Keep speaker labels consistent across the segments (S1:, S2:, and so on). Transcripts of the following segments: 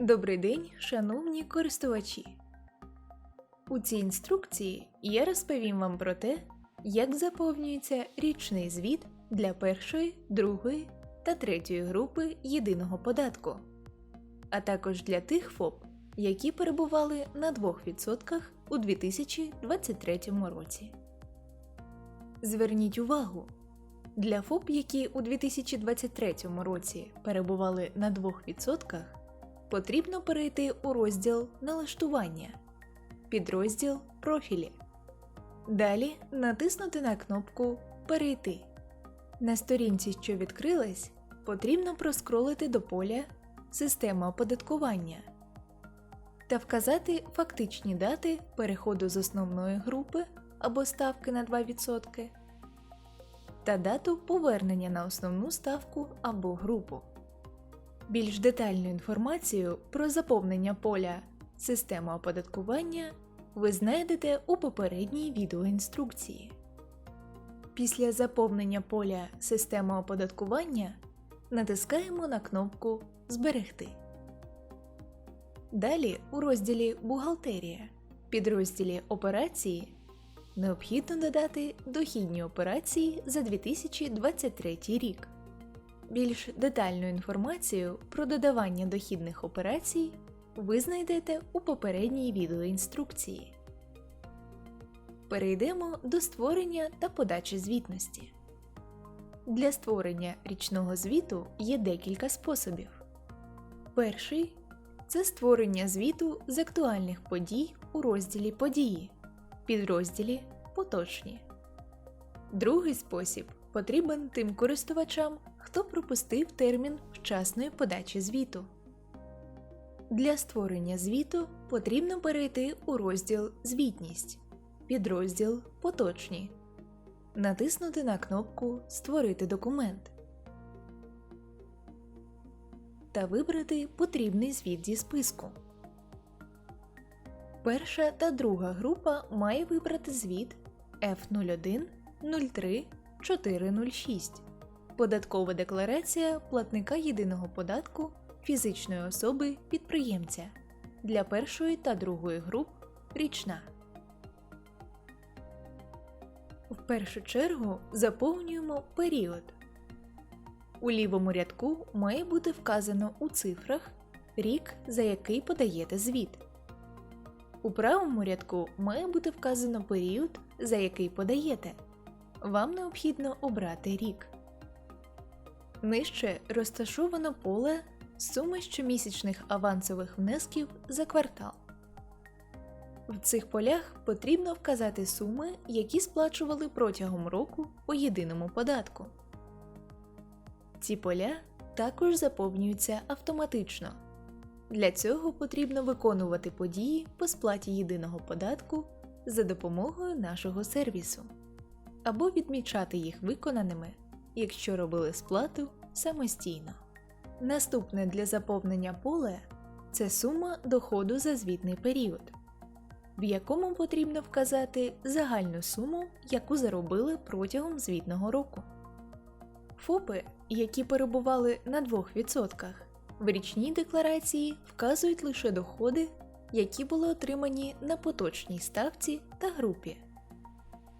S1: Добрий день, шановні користувачі! У цій інструкції я розповім вам про те, як заповнюється річний звіт для першої, другої та третьої групи єдиного податку, а також для тих ФОП, які перебували на 2% у 2023 році. Зверніть увагу! Для ФОП, які у 2023 році перебували на 2%, потрібно перейти у розділ Налаштування, підрозділ Профілі. Далі натиснути на кнопку Перейти. На сторінці, що відкрилась, потрібно проскролити до поля Система оподаткування та вказати фактичні дати переходу з основної групи або ставки на 2% та дату повернення на основну ставку або групу. Більш детальну інформацію про заповнення поля Система оподаткування ви знайдете у попередній відеоінструкції. Після заповнення поля Система оподаткування натискаємо на кнопку Зберегти. Далі у розділі Бухгалтерія, підрозділі Операції необхідно додати дохідні операції за 2023 рік. Більш детальну інформацію про додавання дохідних операцій ви знайдете у попередній відеоінструкції. Перейдемо до створення та подачі звітності. Для створення річного звіту є декілька способів. Перший це створення звіту з актуальних подій у розділі Події, підрозділі Поточні. Другий спосіб потрібен тим користувачам, хто пропустив термін вчасної подачі звіту. Для створення звіту потрібно перейти у розділ Звітність, підрозділ Поточні, натиснути на кнопку Створити документ та вибрати потрібний звіт зі списку. Перша та друга група має вибрати звіт F01 03 406 Податкова декларація платника єдиного податку фізичної особи підприємця для першої та другої груп річна. В першу чергу заповнюємо період. У лівому рядку має бути вказано у цифрах рік, за який подаєте звіт. У правому рядку має бути вказано період, за який подаєте. Вам необхідно обрати рік. Нижче розташовано поле суми щомісячних авансових внесків за квартал. В цих полях потрібно вказати суми, які сплачували протягом року по єдиному податку. Ці поля також заповнюються автоматично. Для цього потрібно виконувати події по сплаті єдиного податку за допомогою нашого сервісу або відмічати їх виконаними, якщо робили сплату самостійно. Наступне для заповнення поле це сума доходу за звітний період, в якому потрібно вказати загальну суму, яку заробили протягом звітного року. ФОПи, які перебували на 2%, в річній декларації вказують лише доходи, які були отримані на поточній ставці та групі.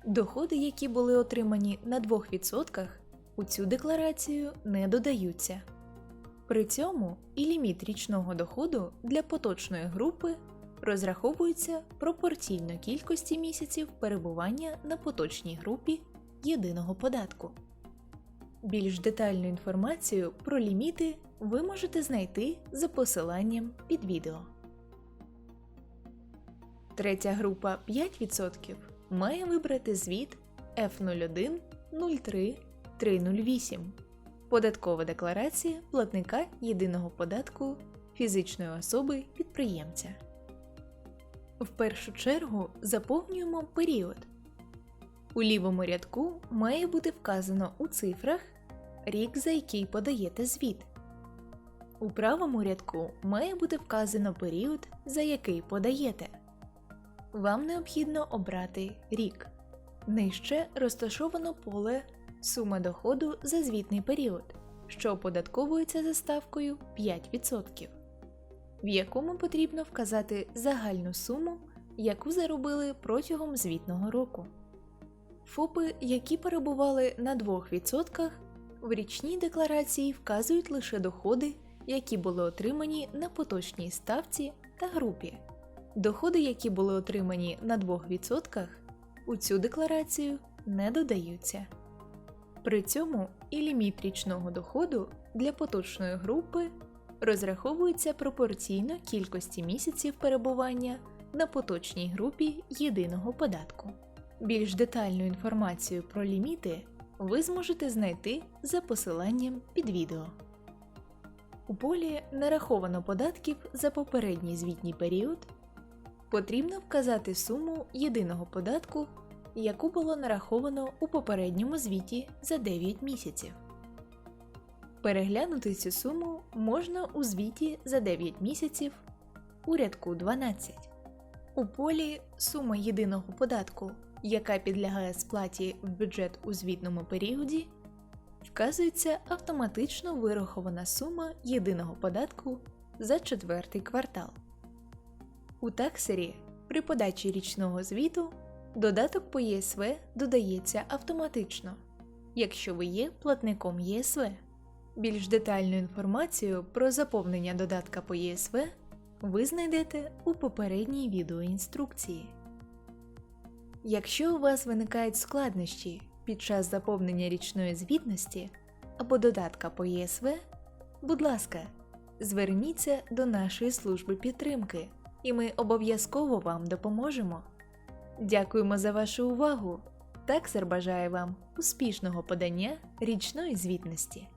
S1: Доходи, які були отримані на 2%, у цю декларацію не додаються. При цьому і ліміт річного доходу для поточної групи розраховується пропорційно кількості місяців перебування на поточній групі єдиного податку. Більш детальну інформацію про ліміти ви можете знайти за посиланням під відео. Третя група 5% має вибрати звіт F01 03 308 Податкова декларація платника єдиного податку фізичної особи підприємця. В першу чергу заповнюємо період. У лівому рядку має бути вказано у цифрах рік, за який подаєте звіт. У правому рядку має бути вказано період, за який подаєте. Вам необхідно обрати рік. Нижче розташовано поле Сума доходу за звітний період, що оподатковується за ставкою 5%. в якому потрібно вказати загальну суму, яку заробили протягом звітного року. ФОПи, які перебували на 2%, в річній декларації вказують лише доходи, які були отримані на поточній ставці та групі. Доходи, які були отримані на 2%, у цю декларацію не додаються. При цьому і ліміт річного доходу для поточної групи розраховується пропорційно кількості місяців перебування на поточній групі єдиного податку. Більш детальну інформацію про ліміти ви зможете знайти за посиланням під відео. У полі нараховано податків за попередній звітній період потрібно вказати суму єдиного податку, яку було нараховано у попередньому звіті за 9 місяців. Переглянути цю суму можна у звіті за 9 місяців у рядку 12. У полі сума єдиного податку, яка підлягає сплаті в бюджет у звітному періоді, вказується автоматично вирахована сума єдиного податку за четвертий квартал. У таксері при подачі річного звіту додаток по ЄСВ додається автоматично, якщо ви є платником ЄСВ. Більш детальну інформацію про заповнення додатка по ЄСВ ви знайдете у попередній відеоінструкції. Якщо у вас виникають складнощі під час заповнення річної звітності або додатка по ЄСВ, будь ласка, зверніться до нашої служби підтримки, і ми обов'язково вам допоможемо. Дякуємо за вашу увагу! Таксер бажає вам успішного подання річної звітності.